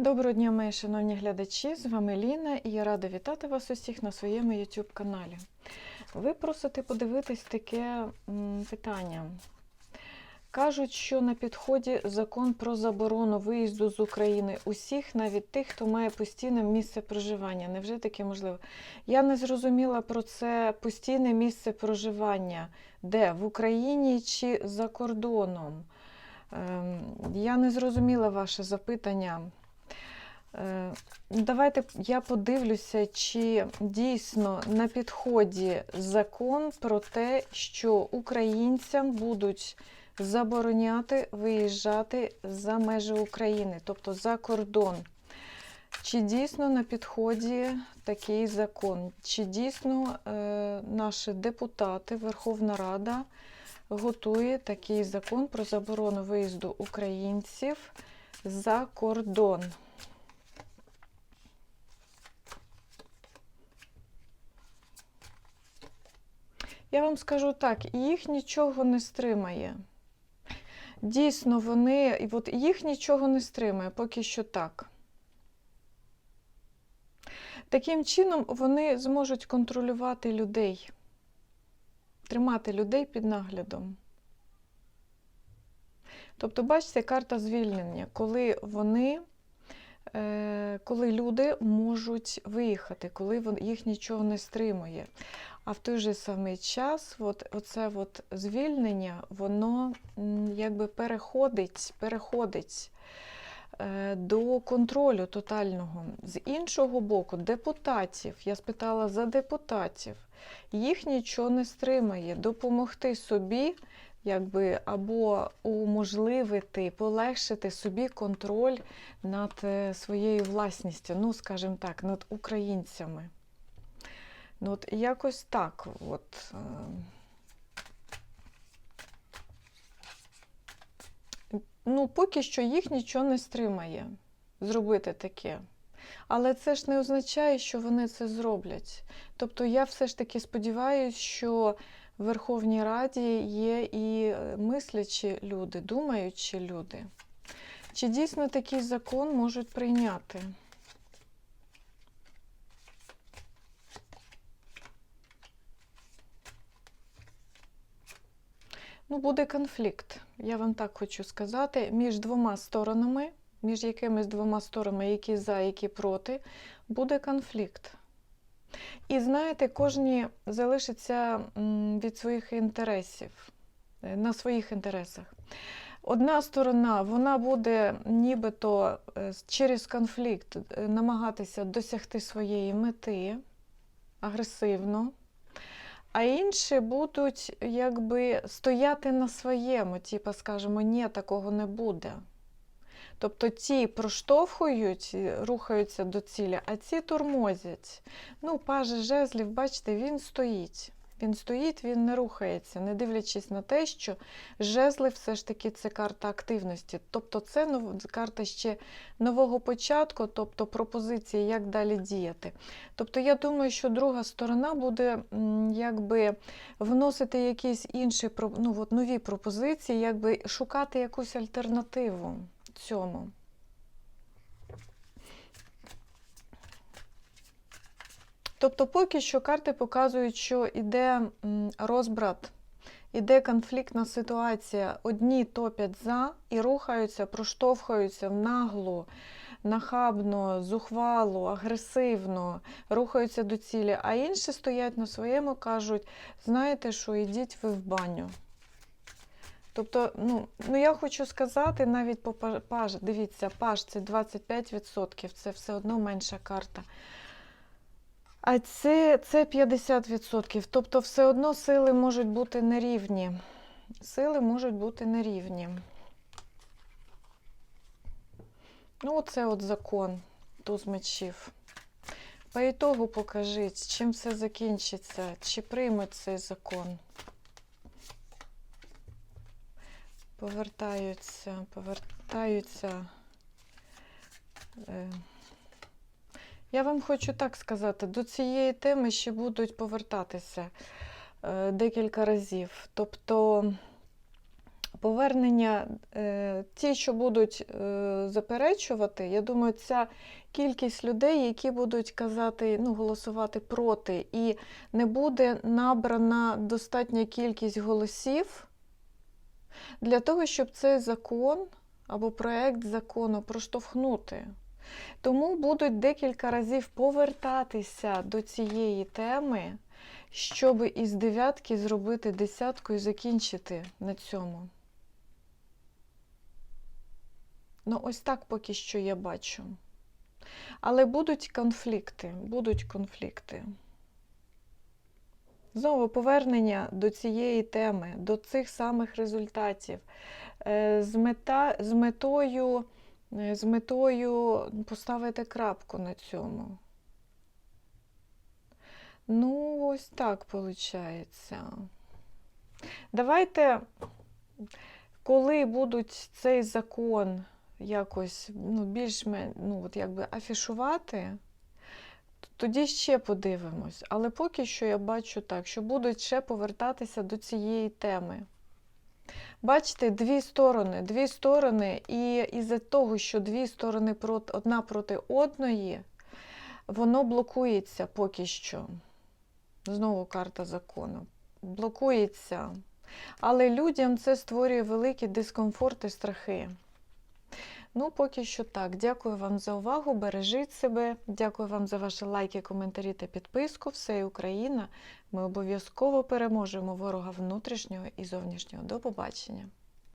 Доброго дня, мої шановні глядачі! З вами Ліна і я рада вітати вас усіх на своєму YouTube каналі. Ви просите подивитись таке питання. Кажуть, що на підході закон про заборону виїзду з України усіх, навіть тих, хто має постійне місце проживання. Невже таке можливо? Я не зрозуміла про це постійне місце проживання, де в Україні чи за кордоном. Ем, Я не зрозуміла ваше запитання. Е, Давайте я подивлюся, чи дійсно на підході закон про те, що українцям будуть забороняти виїжджати за межі України, тобто за кордон. Чи дійсно на підході такий закон? Чи дійсно е, наші депутати, Верховна Рада готує такий закон про заборону виїзду українців за кордон? Я вам скажу так, їх нічого не стримає. Дійсно, вони, от їх нічого не стримає, поки що так. Таким чином, вони зможуть контролювати людей, тримати людей під наглядом. Тобто, бачите, карта звільнення, коли вони, е, коли люди можуть виїхати, коли їх нічого не стримує. А в той же самий час, от, оце от звільнення, воно якби переходить, переходить е, до контролю тотального. З іншого боку, депутатів, я спитала за депутатів, їх нічого не стримає. Допомогти собі, якби, або уможливити, полегшити собі контроль над е, своєю власністю, ну, скажімо так, над українцями. Ну, от якось так. От. е. Ну, поки що їх нічого не стримає зробити таке. Але це ж не означає, що вони це зроблять. Тобто я все ж таки сподіваюся, що в Верховній Раді є і е, мислячі люди, думаючі люди. Чи дійсно такий закон можуть прийняти? Ну, буде конфлікт, я вам так хочу сказати, між двома сторонами, між якимись двома сторонами, які за, які проти, буде конфлікт. І знаєте, кожні залишиться від своїх інтересів, е, на своїх інтересах. Одна сторона вона буде нібито е, через конфлікт е, намагатися досягти своєї мети агресивно, а інші будуть якби стояти на своєму, типу, скажемо, ні, такого не буде. Тобто ті проштовхують, рухаються до цілі, а ці тормозять. Ну, паже жезлів, бачите, він стоїть. Він стоїть, він не рухається, не дивлячись на те, що жезли все ж таки це карта активності. Тобто це нов- карта ще нового початку, тобто пропозиції, як далі діяти. Тобто я думаю, що друга сторона буде якби вносити якісь інші ну, от нові пропозиції, якби шукати якусь альтернативу цьому. Тобто, поки що карти показують, що йде розбрат, іде конфліктна ситуація. Одні топять за і рухаються, проштовхуються нагло, нахабно, зухвало, агресивно, рухаються до цілі, а інші стоять на своєму, кажуть, знаєте що, ідіть ви в баню. Тобто, ну, ну я хочу сказати, навіть по паж, дивіться, паж це 25%, це все одно менша карта. А це, це 50%. Тобто, все одно сили можуть бути нерівні. Сили можуть бути нерівні. Ну, оце от закон, туз мечів. По ітогу покажіть, чим все закінчиться, чи приймуть цей закон. Повертаються, повертаються. Я вам хочу так сказати, до цієї теми ще будуть повертатися е, декілька разів. Тобто Повернення, е, ті, що будуть е, заперечувати, я думаю, ця кількість людей, які будуть казати, ну, голосувати проти, і не буде набрана достатня кількість голосів для того, щоб цей закон або проект закону проштовхнути. Тому будуть декілька разів повертатися до цієї теми, щоб із дев'ятки зробити десятку і закінчити на цьому. Ну, ось так поки що я бачу. Але будуть конфлікти, будуть конфлікти. Знову повернення до цієї теми, до цих самих результатів, е, з, мета, з, метою, з метою поставити крапку на цьому. Ну, ось так виходить. Давайте, коли будуть цей закон якось ну, більш ну, от якби афішувати, тоді ще подивимось. Але поки що я бачу так, що будуть ще повертатися до цієї теми. Бачите, дві сторони, дві сторони, і із-за того, що дві сторони одна проти одної, воно блокується поки що. Знову карта закону. Блокується. Але людям це створює великий дискомфорт і страхи. Ну, поки що так. Дякую вам за увагу. Бережіть себе. Дякую вам за ваші лайки, коментарі та підписку. Все Україна. Ми обов'язково переможемо ворога внутрішнього і зовнішнього. До побачення!